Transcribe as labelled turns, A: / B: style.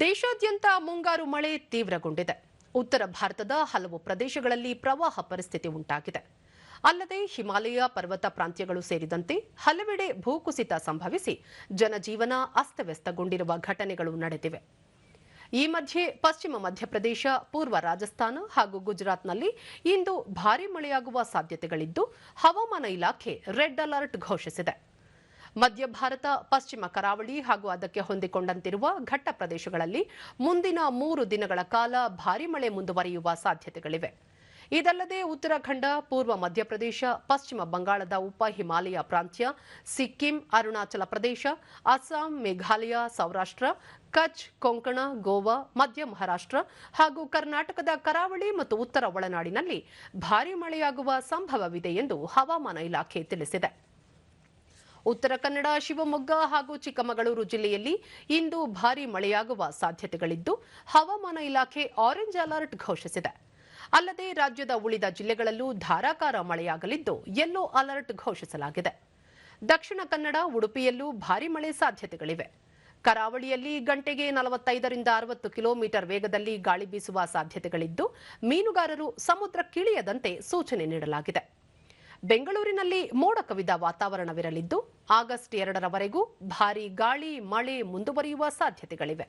A: ದೇಶಾದ್ಯಂತ ಮುಂಗಾರು ಮಳೆ ತೀವ್ರಗೊಂಡಿದೆ. ಉತ್ತರ ಭಾರತದ ಹಲವು ಪ್ರದೇಶಗಳಲ್ಲಿ ಪ್ರವಾಹ ಪರಿಸ್ಥಿತಿ ಉಂಟಾಗಿದೆ. ಅಲ್ಲದೆ ಹಿಮಾಲಯ ಪರ್ವತ ಪ್ರಾಂತ್ಯಗಳು ಸೇರಿದಂತೆ ಹಲವೆಡೆ ಭೂಕುಸಿತ ಸಂಭವಿಸಿ ಜನಜೀವನ ಅಸ್ತವ್ಯಸ್ತಗೊಂಡಿರುವ ಘಟನೆಗಳು ನಡೆದಿವೆ. ಈ ಮಧ್ಯೆ ಪಶ್ಚಿಮ ಮಧ್ಯಪ್ರದೇಶ, ಪೂರ್ವ ರಾಜಸ್ಥಾನ ಹಾಗೂ ಗುಜರಾತ್ನಲ್ಲಿ ಇಂದು ಭಾರೀ ಮಳೆಯಾಗುವ ಸಾಧ್ಯತೆಗಳಿದ್ದು, ಹವಾಮಾನ ಇಲಾಖೆ ರೆಡ್ ಅಲರ್ಟ್ ಘೋಷಿಸಿದೆ. ಮಧ್ಯ ಭಾರತ, ಪಶ್ಚಿಮ ಕರಾವಳಿ ಹಾಗೂ ಅದಕ್ಕೆ ಹೊಂದಿಕೊಂಡಂತಿರುವ ಘಟ್ಟ ಪ್ರದೇಶಗಳಲ್ಲಿ ಮುಂದಿನ ಮೂರು ದಿನಗಳ ಕಾಲ ಭಾರೀ ಮಳೆ ಮುಂದುವರಿಯುವ ಸಾಧ್ಯತೆಗಳಿವೆ. ಇದಲ್ಲದೆ ಉತ್ತರಾಖಂಡ, ಪೂರ್ವ ಮಧ್ಯಪ್ರದೇಶ, ಪಶ್ಚಿಮ ಬಂಗಾಳದ ಉಪ ಹಿಮಾಲಯ ಪ್ರಾಂತ್ಯ, ಸಿಕ್ಕಿಂ, ಅರುಣಾಚಲ ಪ್ರದೇಶ, ಅಸ್ಸಾಂ, ಮೇಘಾಲಯ, ಸೌರಾಷ್ಟ್ರ, ಕಚ್, ಕೊಂಕಣ, ಗೋವಾ, ಮಧ್ಯ ಮಹಾರಾಷ್ಟ್ರ ಹಾಗೂ ಕರ್ನಾಟಕದ ಕರಾವಳಿ ಮತ್ತು ಉತ್ತರ ಒಳನಾಡಿನಲ್ಲಿ ಭಾರೀ ಮಳೆಯಾಗುವ ಸಂಭವವಿದೆ ಎಂದು ಹವಾಮಾನ ಇಲಾಖೆ ತಿಳಿಸಿದೆ. ಉತ್ತರ ಕನ್ನಡ, ಶಿವಮೊಗ್ಗ ಹಾಗೂ ಚಿಕ್ಕಮಗಳೂರು ಜಿಲ್ಲೆಯಲ್ಲಿ ಇಂದು ಭಾರೀ ಮಳೆಯಾಗುವ ಸಾಧ್ಯತೆಗಳಿದ್ದು, ಹವಾಮಾನ ಇಲಾಖೆ ಆರೆಂಜ್ ಅಲರ್ಟ್ ಘೋಷಿಸಿದೆ. ಅಲ್ಲದೆ ರಾಜ್ಯದ ಉಳಿದ ಜಿಲ್ಲೆಗಳಲ್ಲೂ ಧಾರಾಕಾರ ಮಳೆಯಾಗಲಿದ್ದು, ಯೆಲ್ಲೋ ಅಲರ್ಟ್ ಘೋಷಿಸಲಾಗಿದೆ. ದಕ್ಷಿಣ ಕನ್ನಡ, ಉಡುಪಿಯಲ್ಲೂ ಭಾರೀ ಮಳೆ ಸಾಧ್ಯತೆಗಳಿವೆ. ಕರಾವಳಿಯಲ್ಲಿ ಗಂಟೆಗೆ ನಲವತ್ತೈದರಿಂದ ಅರವತ್ತು ಕಿಲೋಮೀಟರ್ ವೇಗದಲ್ಲಿ ಗಾಳಿ ಬೀಸುವ ಸಾಧ್ಯತೆಗಳಿದ್ದು, ಮೀನುಗಾರರು ಸಮುದ್ರಕ್ಕಿಳಿಯದಂತೆ ಸೂಚನೆ ನೀಡಲಾಗಿದೆ. ಬೆಂಗಳೂರಿನಲ್ಲಿ ಮೋಡ ಕವಿದ ವಾತಾವರಣವಿರಲಿದ್ದು ಆಗಸ್ಟ್ ಎರಡರವರೆಗೂ ಭಾರೀ ಗಾಳಿ ಮಳೆ ಮುಂದುವರಿಯುವ ಸಾಧ್ಯತೆಗಳಿವೆ.